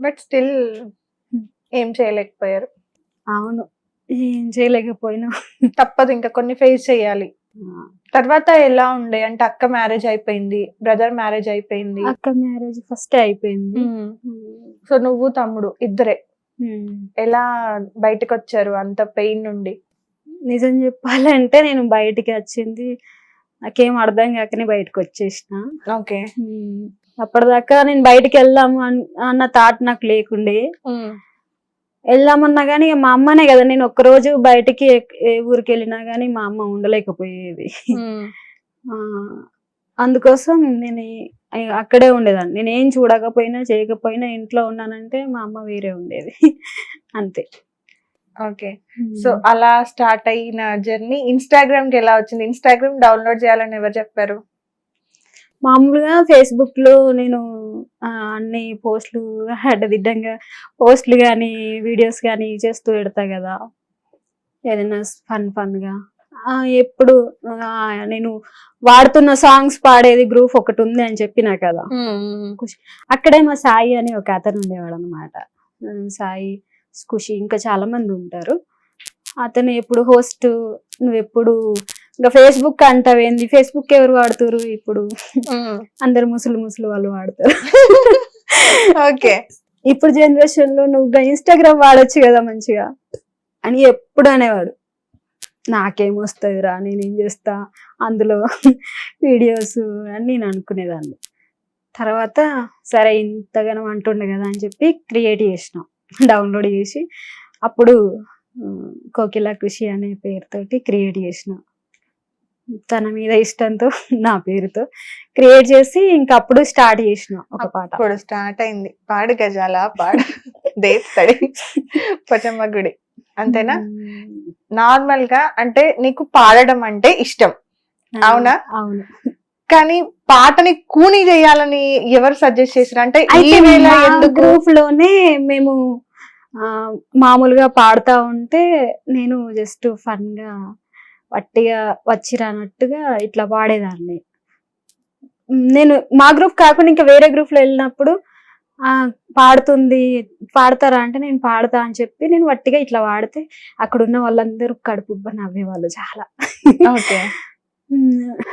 But still ఏం చేయలేకపోయారు. అవును. ఏం చేయలేకపోయినా. తప్పదు ఇంకా కొన్ని ఫేస్ చేయాలి. తర్వాత ఎలా ఉండే? అంటే అక్క మ్యారేజ్ అయిపోయింది బ్రదర్ మ్యారేజ్ అయిపోయింది. అక్క మ్యారేజ్ ఫస్ట్ అయిపోయింది. సో నువ్వు తమ్ముడు ఇద్దరే. ఎలా బయటకు వచ్చారు అంత పెయిన్ నుండి? నిజం చెప్పాలంటే నేను బయటికి వచ్చింది. నాకేం అర్థం కాకనే బయటకు వచ్చేసిన ఓకే. అప్పటిదాకా నేను బయటికి వెళ్దాము అన్- అన్న థాట్ నాకు లేకుండే. వెళ్దామన్నా కానీ మా అమ్మనే కదా నేను ఒక్క రోజు బయటికి ఏ ఊరికి వెళ్ళినా గానీ మా అమ్మ ఉండలేకపోయేది. అందుకోసం నేను అక్కడే ఉండేదాన్ని. నేను ఏం చూడకపోయినా చేయకపోయినా ఇంట్లో ఉన్నానంటే మా అమ్మ వేరే ఉండేది. అంతే. ఓకే. సో అలా స్టార్ట్ అయిన జర్నీ ఇన్స్టాగ్రామ్కి ఎలా వచ్చింది? ఇన్స్టాగ్రామ్ డౌన్లోడ్ చేయాలని ఎవరు చెప్పారు? మామూలుగా ఫేస్బుక్లో నేను అన్ని పోస్టులు అడ్డదిడ్డంగా పోస్టులు కానీ వీడియోస్ కానీ చేస్తూ పెడతా కదా. ఏదైనా ఫన్ ఫన్గా ఆ, ఎప్పుడు నేను వాడుతున్న సాంగ్స్ పాడేది గ్రూప్ ఒకటి ఉంది అని చెప్పినా కదా. అక్కడే మా సాయి అని ఒక అతను ఉండేవాడు అనమాట సాయి ఖుషి ఇంకా చాలా మంది ఉంటారు. అతను ఎప్పుడు హోస్ట్ నువ్వు ఎప్పుడు ఇంకా ఫేస్బుక్ అంటావేంది? ఫేస్బుక్ ఎవరు వాడుతారు ఇప్పుడు? అందరు ముసలు ముసలు వాళ్ళు వాడతారు. ఓకే. ఇప్పుడు జనరేషన్లో నువ్వు ఇన్స్టాగ్రామ్ వాడొచ్చు కదా మంచిగా. అని ఎప్పుడు అనేవాడు. నాకేమొస్తుందిరా నేనేం చేస్తా? అందులో వీడియోస్ అని నేను అనుకునేదాన్ని. తర్వాత సరే ఇంతగానో అంటుండే కదా అని చెప్పి క్రియేట్ చేసినాం. డౌన్లోడ్ చేసి అప్పుడు కోకిల కృషి అనే పేరుతోటి క్రియేట్ చేసిన. తన మీద ఇష్టంతో నా పేరుతో క్రియేట్ చేసి ఇంకా అప్పుడు స్టార్ట్ చేసిన ఒక పాట. ఇప్పుడు స్టార్ట్ అయింది. పాడు గజాల పాడు దేత్తడి పొచమ్మ గుడి. అంతేనా? నార్మల్గా అంటే నీకు పాడడం అంటే ఇష్టం. అవునా? అవును. కానీ పాటని కూని చేయాలని ఎవరు సజెస్ట్ చేశారు? అంటే గ్రూప్లోనే మేము మామూలుగా పాడుతా ఉంటే నేను జస్ట్ ఫన్గా వట్టిగా వచ్చి రానట్టుగా ఇట్లా పాడేదాన్ని ఉమ్, నేను మా గ్రూప్ కాకుండా ఇంకా వేరే గ్రూప్లో వెళ్ళినప్పుడు ఆ పాడుతుంది పాడతారా? అంటే నేను పాడతా అని చెప్పి నేను వట్టిగా ఇట్లా పాడితే అక్కడ ఉన్న వాళ్ళందరూ కడుపుబ్బ నవ్వేవాళ్ళు చాలా. ఓకే.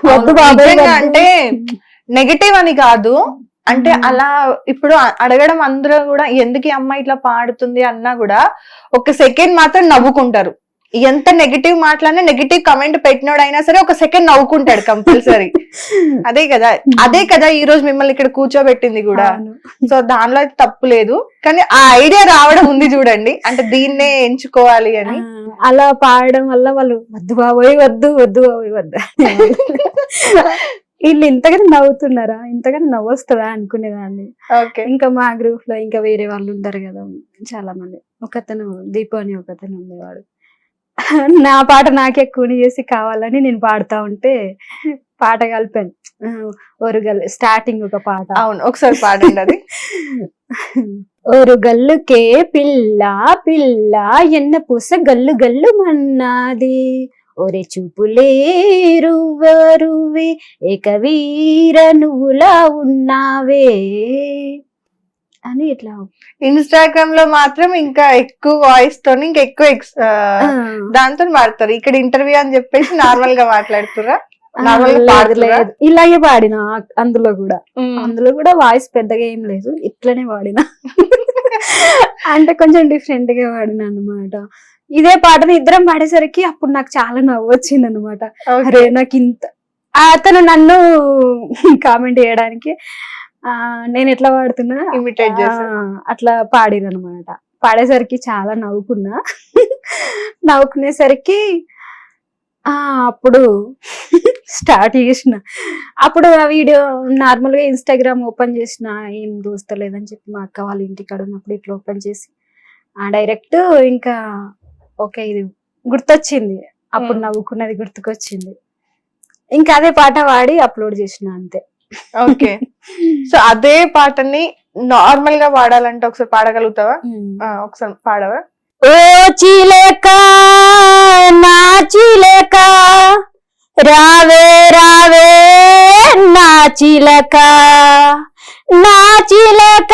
వద్దు బాబాయ్. అంటే నెగటివ్ అని కాదు. అంటే. అలా ఇప్పుడు అడగడం అందరూ కూడా ఎందుకు ఈ అమ్మాయి ఇట్లా పాడుతుంది అన్నా కూడా ఒక సెకండ్ మాత్రం నవ్వుకుంటారు. ఎంత నెగటివ్ మాట్లాడినా నెగటివ్ కమెంట్ పెట్టినోడు అయినా సరే ఒక సెకండ్ నవ్వుకుంటాడు కంపల్సరీ అదే కదా అదే కదా ఈ రోజు మిమ్మల్ని ఇక్కడ కూర్చోబెట్టింది కూడా. సో దానిలో అయితే తప్పు లేదు. కానీ ఆ ఐడియా రావడం ఉంది చూడండి. అంటే దీన్నే ఎంచుకోవాలి అని. అలా పాడడం వల్ల వాళ్ళు వద్దు బాబోయ్ వద్దు వద్దు బాబోయ్ వద్దు. వీళ్ళు ఇంతగానే నవ్వుతున్నారా? ఇంతగానే నవ్వొస్తుందా అనుకునేదాన్ని. ఓకే. ఇంకా మా గ్రూప్లో ఇంకా వేరే వాళ్ళు ఉంటారు కదా చాలా మంది ఒకతను దీపు అని ఒకతను ఉండేవాడు. నా పాట నాకే కూని చేసి కావాలని నేను పాడుతా ఉంటే పాట కలిపాను. ఒరుగల్ స్టార్టింగ్ ఒక పాట. అవును ఒకసారి పాడండి అది. ஒரு గల్లుకే పిల్ల పిల్ల ఎన్న పూస గల్లు గల్లు మన్నాది. ఒరే చూపులే రువ్వరువే ఏక వీర నువ్వులా ఉన్నావే. అని ఇట్లా ఇన్స్టాగ్రామ్లో మాత్రం ఇంకా ఎక్కువ వాయిస్ తోని ఇంకా ఎక్కువ దాంతో మాడతారు ఇక్కడ ఇంటర్వ్యూ అని చెప్పేసి నార్మల్గా మాట్లాడుతురా. ఇలాగే పాడిన అందులో కూడా. అందులో కూడా వాయిస్ పెద్దగా ఏం లేదు. ఇట్లనే పాడిన. అంటే కొంచెం డిఫరెంట్గా పాడిన అనమాట ఇదే పాటను ఇద్దరం పాడేసరికి అప్పుడు నాకు చాలా నవ్వు వచ్చింది అనమాట అరే నాకు ఇంత అతను నన్ను కామెంట్ చేయడానికి నేను ఎట్లా పాడుతున్నా? ఇమిటేట్ అట్లా పాడిరనమాట. పాడేసరికి చాలా నవ్వుకున్నా. నవ్వుకునేసరికి ఆ అప్పుడు స్టార్ట్ చేసిన. అప్పుడు ఆ వీడియో నార్మల్గా ఇన్స్టాగ్రామ్ ఓపెన్ చేసిన ఏం దోస్తలేదని చెప్పి మా అక్క వాళ్ళ ఇంటికాడ ఉన్నప్పుడు ఇట్లా ఓపెన్ చేసి. ఆ డైరెక్ట్ ఇంకా ఓకే ఇది గుర్తొచ్చింది. అప్పుడు. నవ్వుకున్నది గుర్తుకొచ్చింది. ఇంకా అదే పాట పాడి అప్లోడ్ చేసిన అంతే. ఓకే. సో అదే పాటని నార్మల్గా పాడాలంటే ఒకసారి పాడగలుగుతావా? ఒకసారి పాడవా? ఓ చిలక నా చిలక రావే రావే నా చిలక నా చిలక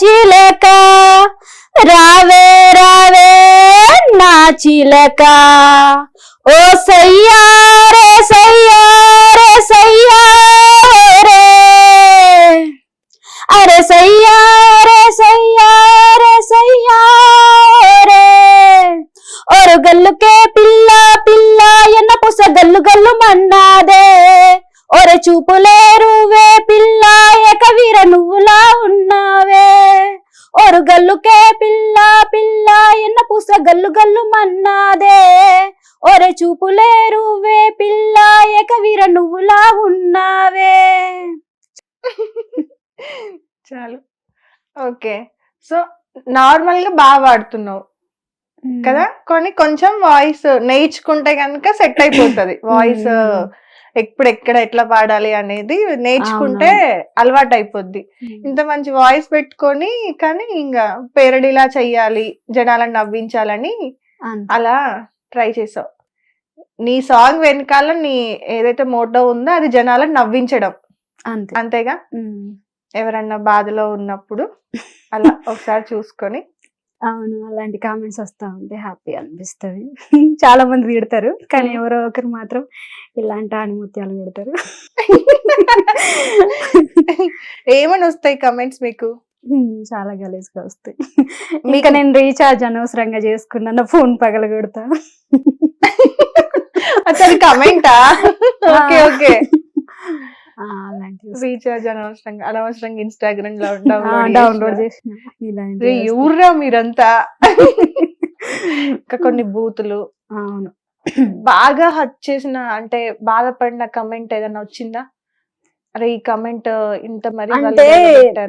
చిలక రావే రావే నా చిలక ఓ సయ్యా రే సయ్యా రే. సయ్యా రే అరే సయ్యా రే సయ్యా రే. సయ్యా రే ఒరు గల్లుకే పిల్ల పిల్ల ఎన్న పుస గల్లు గల్లు మన్నాదే. ఒరే చూపులే నువ్వులా ఉన్నావే. చాలు. ఓకే. సో నార్మల్గా బాగా వాడుతున్నావు. కదా? కానీ కొంచెం వాయిస్ నేర్చుకుంటే కనుక సెట్ అయిపోతుంది. వాయిస్. ఎప్పుడు ఎక్కడ ఎట్లా పాడాలి అనేది నేర్చుకుంటే అలవాటు అయిపోద్ది ఇంత మంచి వాయిస్ పెట్టుకొని కానీ ఇంకా పేరడిలా చెయ్యాలి జనాలను నవ్వించాలని. అలా ట్రై చేసావు. నీ సాంగ్ వెనకాల నీ ఏదైతే మోటో ఉందో అది జనాలను నవ్వించడం. అంతే. అంతేగా. ఎవరన్నా బాధలో ఉన్నప్పుడు అలా ఒకసారి చూసుకొని. అవును అలాంటి కామెంట్స్ వస్తా ఉంటే హ్యాపీ అనిపిస్తుంది. చాలా మంది తిడతారు కానీ. ఎవరో ఒకరు మాత్రం ఇలాంటి ఆనిముత్యాలు పెడతారు ఏమని వస్తాయి కమెంట్స్ మీకు? చాలా గలీజ్గా వస్తాయి. మీకు- నేను రీఛార్జ్ అనవసరంగా చేసుకున్నా నా ఫోన్ పగల కొడతా అసలు కమెంటా? Okay okay. రీఛార్జ్ అనవసరంగా అనవసరంగా ఇన్స్టాగ్రామ్లో డౌన్లోడ్ చేసిన. ఊర్రా మీరంతా? ఇంకా కొన్ని బూతులు. అవును. బాగా హట్ చేసిన అంటే బాధపడిన కమెంట్ ఏదైనా వచ్చిందా? అరే ఈ కమెంట్ ఇంత మరి అంటే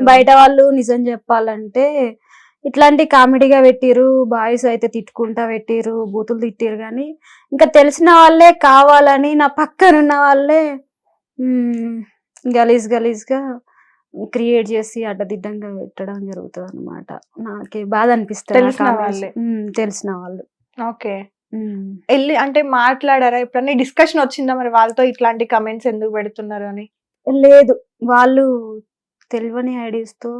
బయట వాళ్ళు నిజం చెప్పాలంటే ఇట్లాంటి కామెడీగా పెట్టిరు బాయ్స్ అయితే తిట్టుకుంటా పెట్టిరు బూతులు తిట్టిరు కానీ ఇంకా తెలిసిన వాళ్ళే కావాలని నా పక్కన ఉన్న వాళ్ళే గలీజ్ గలీజ్గా క్రియేట్ చేసి అడ్డదిడ్డంగా పెట్టడం జరుగుతుంది అనమాట నాకే బాధ అనిపిస్తుంది తెలిసిన. వాళ్ళే. ఓకే. వెళ్ళి అంటే మాట్లాడారా ఎప్పుడన్నా డిస్కషన్ వచ్చిందా మరి వాళ్ళతో ఇట్లాంటి కమెంట్స్ ఎందుకు పెడుతున్నారు అని లేదు. వాళ్ళు తెలియని ఐడీస్తో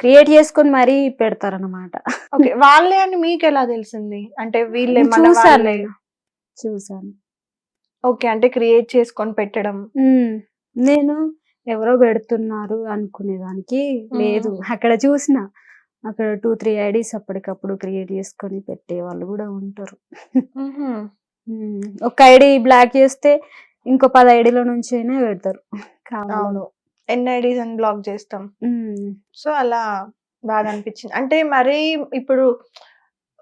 క్రియేట్ చేసుకొని మరీ పెడతారన్నమాట. ఓకే. వాళ్ళే అని మీకు ఎలా తెలిసింది? అంటే వీళ్ళే మన చూసాను వాళ్ళే? చూసాను ఓకే. అంటే క్రియేట్ చేసుకొని పెట్టడం. ఉమ్, నేను ఎవరో పెడుతున్నారు అనుకునేదానికి లేదు. అక్కడ చూసిన. అక్కడ టూ త్రీ ఐడీస్ అప్పటికప్పుడు క్రియేట్ చేసుకొని పెట్టే వాళ్ళు కూడా ఉంటారు. ఉమ్, ఒక ఐడి బ్లాక్ చేస్తే ఇంకో పది ఐడిలో నుంచి అయినా పెడతారు. అవును. ఎన్ఐడీస్ అని బ్లాక్ చేస్తాం. సో అలా బాగా అనిపించింది అంటే మరి ఇప్పుడు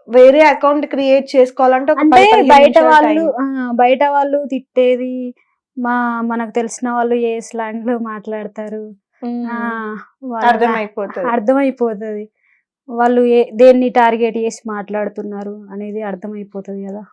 వేరే అకౌంట్ క్రియేట్ చేసుకోవాలంటే అంటే బయట వాళ్ళు బయట వాళ్ళు తిట్టేది మా మనకు తెలిసిన వాళ్ళు ఏ స్లాంగ్లో మాట్లాడతారు అర్థమైపోతుంది. అర్థమైపోతుంది. వాళ్ళు ఏ దేన్ని టార్గెట్ చేసి మాట్లాడుతున్నారు అనేది అర్థమైపోతుంది కదా.